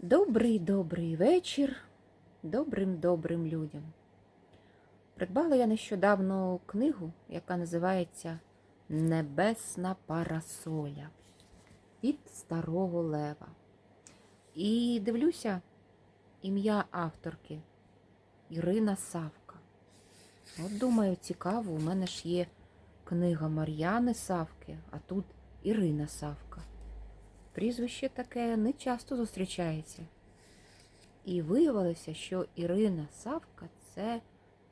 Добрий добрий вечір добрим добрим людям. Придбала я нещодавно книгу, яка називається Небесна парасоля від Старого Лева. І дивлюся ім'я авторки Ірина Савка. От думаю, цікаво, у мене ж є книга Мар'яни Савки, а тут Ірина Савка. Прізвище таке не часто зустрічається. І виявилося, що Ірина Савка це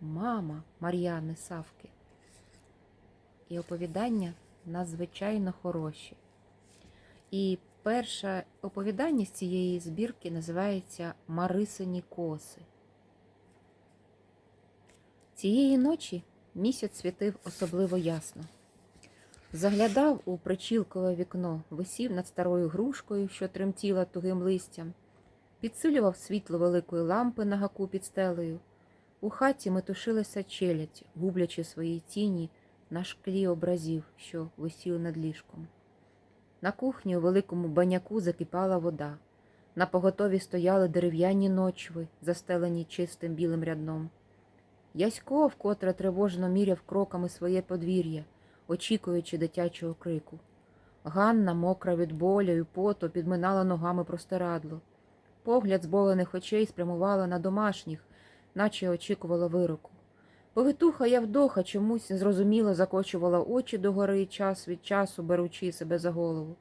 мама Мар'яни Савки. І оповідання надзвичайно хороші. І перше оповідання з цієї збірки називається Марисині коси. Цієї ночі місяць світив особливо ясно. Заглядав у причілкове вікно, висів над старою грушкою, що тремтіла тугим листям, підсилював світло великої лампи на гаку під стелею. У хаті метушилася челядь, гублячи свої тіні на шклі образів, що висіли над ліжком. На кухні у великому баняку закипала вода. На поготові стояли дерев'яні ночви, застелені чистим білим рядном. Ясько вкотре тривожно міряв кроками своє подвір'я, очікуючи дитячого крику. Ганна, мокра від болю і поту, підминала ногами простирадло. Погляд зболених очей спрямувала на домашніх, наче очікувала вироку. Повитуха Явдоха чомусь незрозуміло закочувала очі догори час від часу, беручи себе за голову.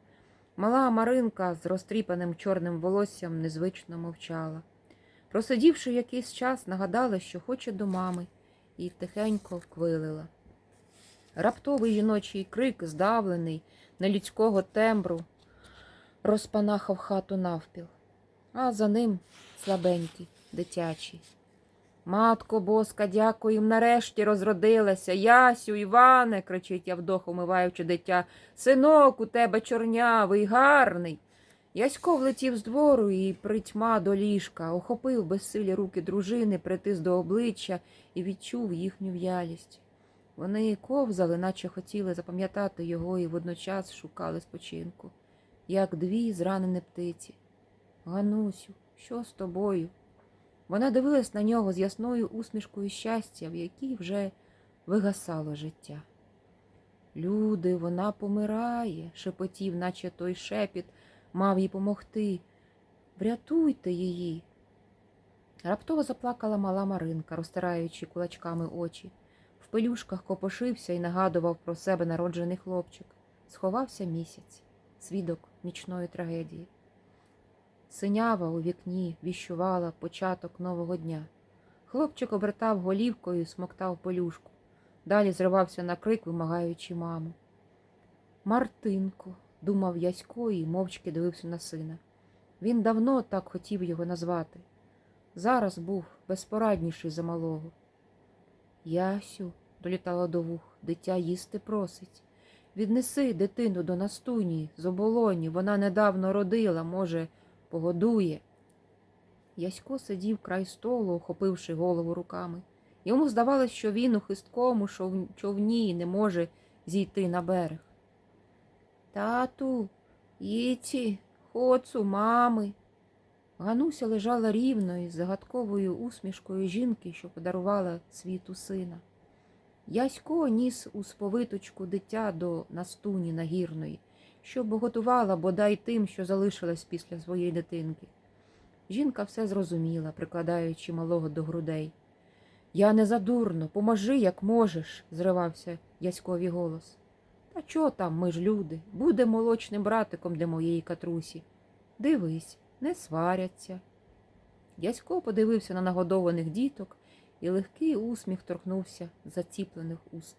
Мала Маринка з розтріпаним чорним волоссям незвично мовчала. Просидівши якийсь час, нагадала, що хоче до мами, і тихенько вквилила. Раптовий жіночий крик, здавлений, нелюдського тембру, розпанахав хату навпіл, а за ним слабенький, дитячий. Матко боска, дякую, нарешті розродилася. Ясю, Іване, кричить Явдох, умиваючи дитя. Синок у тебе чорнявий, гарний. Ясько влетів з двору і притьма до ліжка, охопив безсилі руки дружини, притис до обличчя і відчув їхню в'ялість. Вони ковзали, наче хотіли запам'ятати його і водночас шукали спочинку, як дві зранені птиці. Ганусю, що з тобою? Вона дивилась на нього з ясною усмішкою щастя, в якій вже вигасало життя. Люди, вона помирає, шепотів, наче той шепіт, мав їй помогти. Врятуйте її. Раптово заплакала мала Маринка, розтираючи кулачками очі. Пелюшках копошився і нагадував про себе народжений хлопчик. Сховався місяць, свідок нічної трагедії. Синява у вікні віщувала початок нового дня. Хлопчик обертав голівкою і смоктав пелюшку. Далі зривався на крик, вимагаючи маму. Мартинко, думав Ясько і мовчки дивився на сина. Він давно так хотів його назвати. Зараз був безпорадніший за малого. Ясю, долітала до вух, дитя їсти просить. Віднеси дитину до настуні з оболоні, вона недавно родила, може, погодує. Ясько сидів край столу, охопивши голову руками. Йому здавалось, що він у хисткому човні не може зійти на берег. Тату, їці, хоцу, мами. Гануся лежала рівно із загадковою усмішкою жінки, що подарувала світу сина. Ясько ніс у сповиточку дитя до настуні нагірної, щоб готувала бодай тим, що залишилось після своєї дитинки. Жінка все зрозуміла, прикладаючи малого до грудей. Я не задурно, поможи, як можеш, зривався Яськові голос. Та чо там, ми ж люди, буде молочним братиком для моєї катрусі. Дивись, не сваряться. Ясько подивився на нагодованих діток, і легкий усміх торкнувся заціплених уст.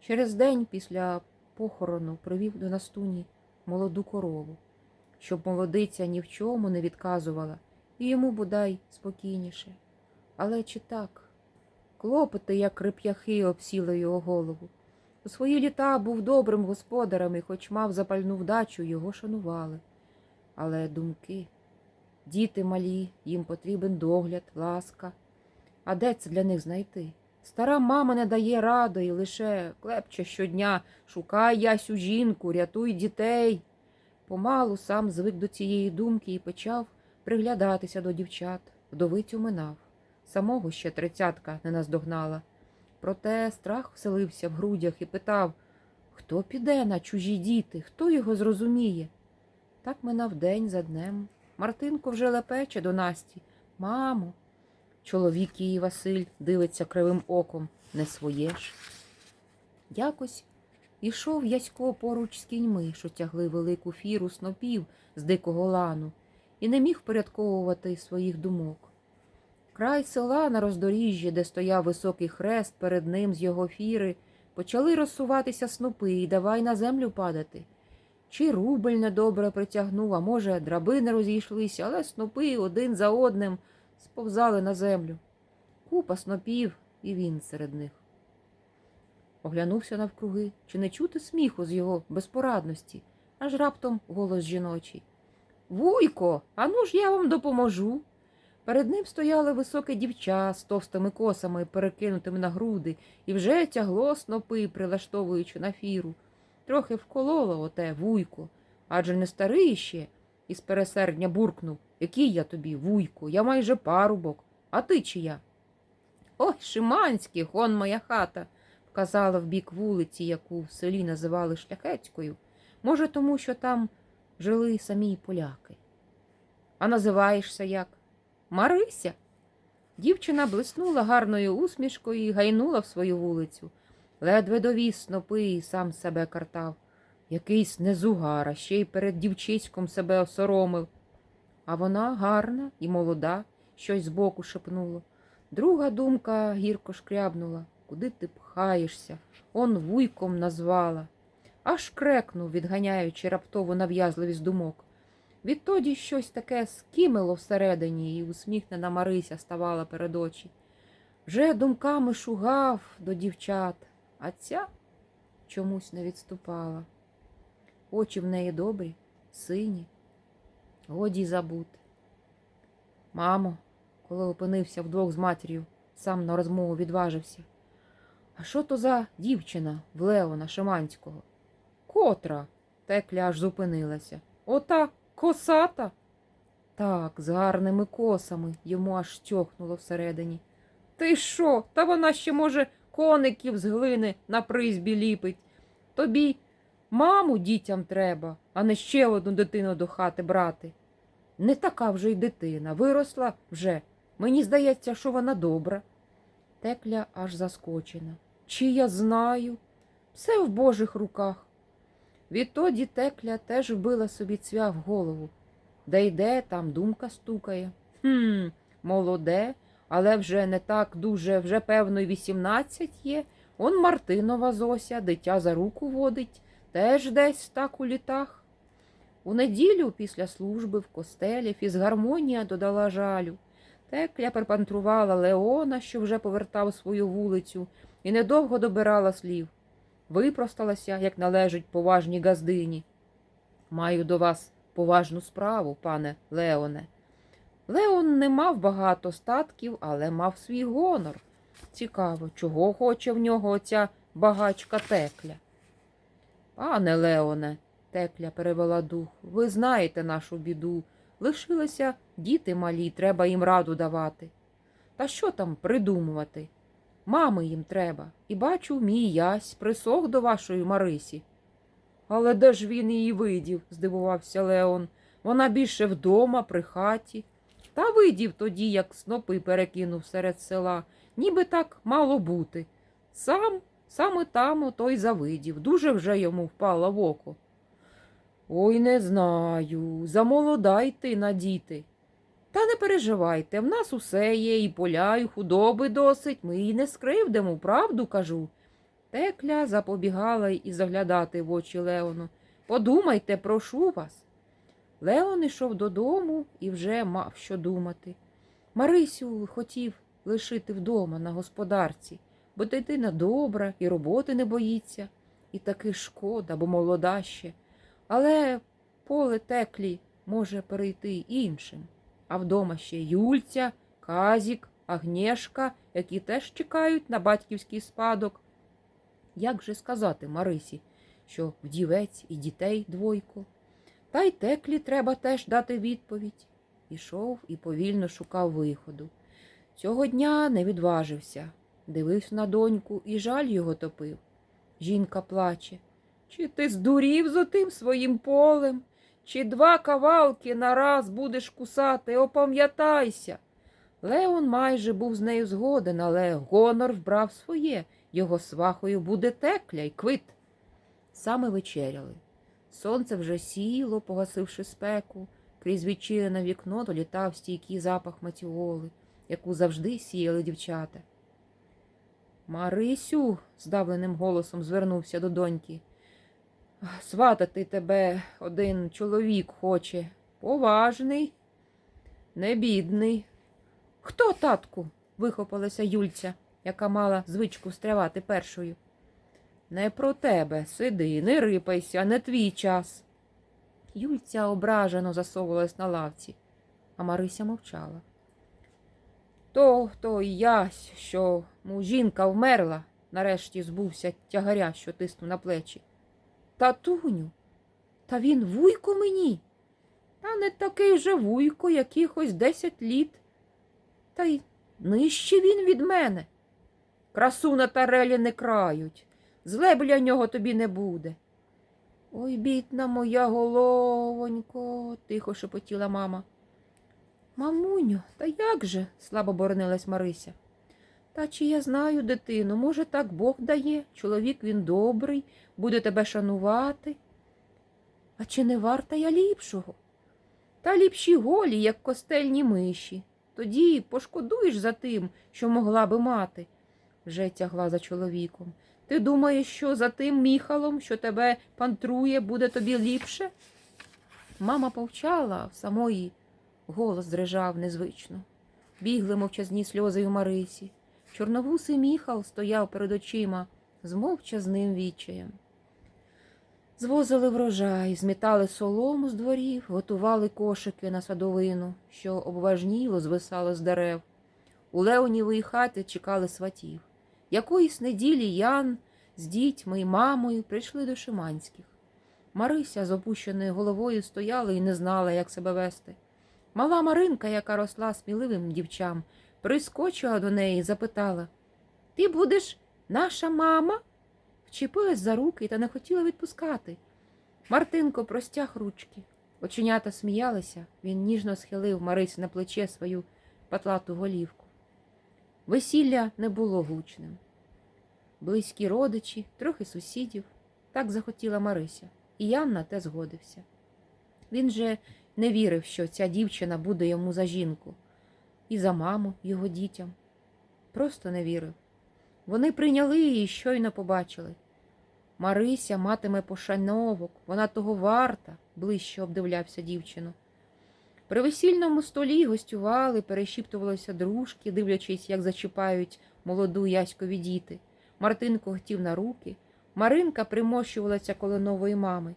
Через день після похорону привів до настуні молоду корову, щоб молодиця ні в чому не відказувала, і йому бодай спокійніше. Але чи так? Клопоти, як реп'яхи, обсіли його голову. У свої літа був добрим господарем і, хоч мав запальну вдачу, його шанували. Але думки, діти малі, їм потрібен догляд, ласка. А де це для них знайти? Стара мама не дає ради і лише клепче щодня шукай ясю жінку, рятуй дітей. Помалу сам звик до цієї думки і почав приглядатися до дівчат, вдовицю минав. Самого ще тридцятка не наздогнала. Проте страх вселився в грудях і питав, хто піде на чужі діти, хто його зрозуміє. Так минав день за днем. Мартинко вже лепече до Насті. Мамо. Чоловік її Василь дивиться кривим оком. Не своє ж. Якось ішов Ясько поруч з кіньми, що тягли велику фіру снопів з дикого лану, і не міг впорядковувати своїх думок. Край села на роздоріжжі, де стояв високий хрест перед ним з його фіри, почали розсуватися снопи і давай на землю падати. Чи рубель недобре притягнув, а може, драбини розійшлися, але снопи один за одним сповзали на землю. Купа снопів, і він серед них. Оглянувся навкруги, чи не чути сміху з його безпорадності, аж раптом голос жіночий. Вуйко, ану ж я вам допоможу. Перед ним стояли високе дівча з товстими косами, перекинутими на груди, і вже тягло снопи, прилаштовуючи на фіру. Трохи вкололо оте вуйко, адже не старий ще, із пересердня буркнув. Який я тобі, вуйко, я майже парубок, а ти чия? Ой, Шиманський, он моя хата, вказала в бік вулиці, яку в селі називали шляхетською. Може, тому що там жили самі поляки. А називаєшся як? Марися. Дівчина блиснула гарною усмішкою і гайнула в свою вулицю. Ледве довіз снопи і сам себе картав. Якийсь незугара, ще й перед дівчиськом себе осоромив. А вона гарна і молода, щось збоку шепнуло. Друга думка гірко шкрябнула. Куди ти пхаєшся? Он вуйком назвала. Аж крекнув, відганяючи раптову нав'язливість думок. Відтоді щось таке скимило всередині, і усміхнена Марися ставала перед очі. Вже думками шугав до дівчат, а ця чомусь не відступала. Очі в неї добрі, сині, годі забути. Мамо, коли опинився вдвох з матір'ю, сам на розмову відважився. А що то за дівчина в Леона Шиманського? Котра? Текля аж зупинилася. Ота косата? Так, з гарними косами йому аж тьохнуло всередині. Ти що? Та вона ще, може, коників з глини на призбі ліпить. Тобі маму дітям треба, а не ще одну дитину до хати брати. Не така вже й дитина, виросла вже. Мені здається, що вона добра. Текля аж заскочена. Чи я знаю? Все в Божих руках. Відтоді текля теж вбила собі цвя в голову. Де йде, там думка стукає. Хм, молоде, але вже не так дуже, вже, певно, й вісімнадцять є. Он Мартинова Зося, дитя за руку водить, теж десь так у літах. У неділю після служби в костелі фізгармонія додала жалю. Текля перпантрувала Леона, що вже повертав свою вулицю, і недовго добирала слів. Випросталася, як належить поважній газдині. Маю до вас поважну справу, пане Леоне. Леон не мав багато статків, але мав свій гонор. Цікаво, чого хоче в нього оця багачка текля. Пане Леоне, текля перевела дух, ви знаєте нашу біду. Лишилися діти малі, треба їм раду давати. Та що там придумувати? Мами їм треба. І бачу, мій ясь присох до вашої Марисі. Але де ж він її видів? здивувався Леон. Вона більше вдома, при хаті. Та видів тоді, як снопи перекинув серед села, ніби так мало бути. Сам, саме там ото й завидів, дуже вже йому впало в око. Ой, не знаю, замолода йти на діти. Та не переживайте, в нас усе є, і поля, і худоби досить, ми її не скривдимо, правду кажу. Текля запобігала і заглядати в очі Леону. Подумайте, прошу вас. Леон ішов додому і вже мав що думати. Марисю хотів лишити вдома на господарці, бо дитина добра і роботи не боїться, і таки шкода, бо молода ще. Але поле теклі може перейти іншим. А вдома ще Юльця, Казік, Агнєшка, які теж чекають на батьківський спадок. Як же сказати Марисі, що вдівець і дітей двойко? Та й теклі треба теж дати відповідь. ішов і повільно шукав виходу. Цього дня не відважився, дивився на доньку і жаль його топив. Жінка плаче. Чи ти здурів з отим своїм полем? Чи два кавалки нараз будеш кусати, опам'ятайся. Леон майже був з нею згоден, але гонор вбрав своє, його свахою буде текля й квит. Саме вечеряли. Сонце вже сіло, погасивши спеку, крізь відчинене вікно долітав стійкий запах матіоли, яку завжди сіяли дівчата. Марисю, здавленим голосом звернувся до доньки. Сватати тебе один чоловік хоче. Поважний, не бідний. Хто, татку? вихопилася Юльця, яка мала звичку встрявати першою. Не про тебе, сиди, не рипайся, не твій час. Юльця ображено засовувалась на лавці, а Марися мовчала. То, то й ясь, що му жінка вмерла, нарешті збувся тягаря, що тиснув на плечі. Татуню, та він вуйко мені. Та не такий же вуйко, якихось десять літ. Та й нижче він від мене. Красу на тарелі не крають, зле біля нього тобі не буде. Ой, бідна моя головонько, тихо шепотіла мама. Мамуню, та як же? слабо боронилась Марися. Та чи я знаю, дитину, може, так Бог дає, чоловік він добрий, буде тебе шанувати. А чи не варта я ліпшого? Та ліпші голі, як костельні миші. Тоді пошкодуєш за тим, що могла би мати, вже тягла за чоловіком. Ти думаєш, що за тим міхалом, що тебе пантрує, буде тобі ліпше? Мама повчала, в самої голос дрижав незвично. Бігли мовчазні сльози у Марисі. Чорновусий міхал стояв перед очима з мовчазним відчаєм. Звозили врожай, змітали солому з дворів, готували кошики на садовину, що обважніло звисало з дерев. У Леонівої хати чекали сватів. Якоїсь неділі Ян з дітьми й мамою прийшли до Шиманських. Марися з опущеною головою стояла і не знала, як себе вести. Мала Маринка, яка росла сміливим дівчам, прискочила до неї і запитала Ти будеш наша мама? Вчепилась за руки та не хотіла відпускати. Мартинко простяг ручки. Оченята сміялися, він ніжно схилив Марисі на плече свою патлату голівку. Весілля не було гучним. Близькі родичі, трохи сусідів, так захотіла Марися, і Ян на те згодився. Він же не вірив, що ця дівчина буде йому за жінку, і за маму його дітям. Просто не вірив. Вони прийняли її щойно побачили. Марися матиме пошановок, вона того варта, ближче обдивлявся дівчину. При весільному столі гостювали, перешіптувалися дружки, дивлячись, як зачіпають молоду яськові діти. Мартинко хотів на руки. Маринка примощувалася коло нової мами,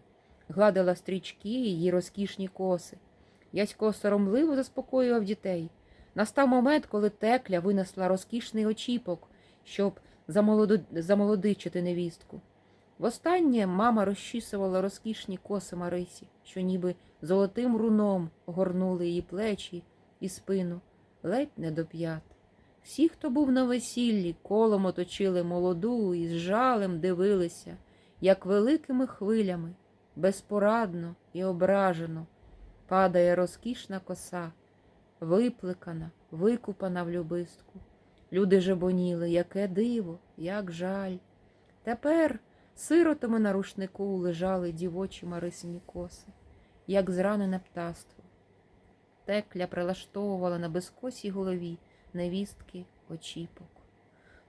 гладила стрічки її розкішні коси. Ясько соромливо заспокоював дітей. Настав момент, коли текля винесла розкішний очіпок, щоб замолодичити невістку. Востаннє мама розчісувала розкішні коси Марисі, що ніби золотим руном горнули її плечі і спину, ледь не до п'ят. Всі, хто був на весіллі, колом оточили молоду і з жалем дивилися, як великими хвилями, безпорадно і ображено, падає розкішна коса, випликана, викупана в любистку. Люди жебоніли, яке диво, як жаль. Тепер сиротами на рушнику лежали дівочі Марисині коси, як зранене птаство. Текля прилаштовувала на безкосій голові невістки очіпок.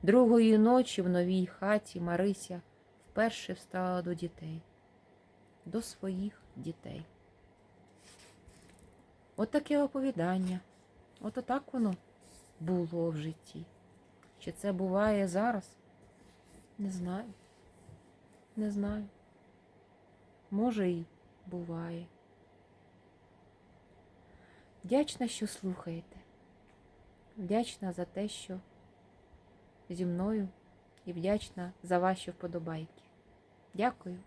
Другої ночі в новій хаті Марися вперше встала до дітей, до своїх дітей. Отаке оповідання. От отак воно було в житті. Чи це буває зараз? Не знаю. Не знаю. Може, і буває. Вдячна, що слухаєте. Вдячна за те, що зі мною, і вдячна за ваші вподобайки. Дякую.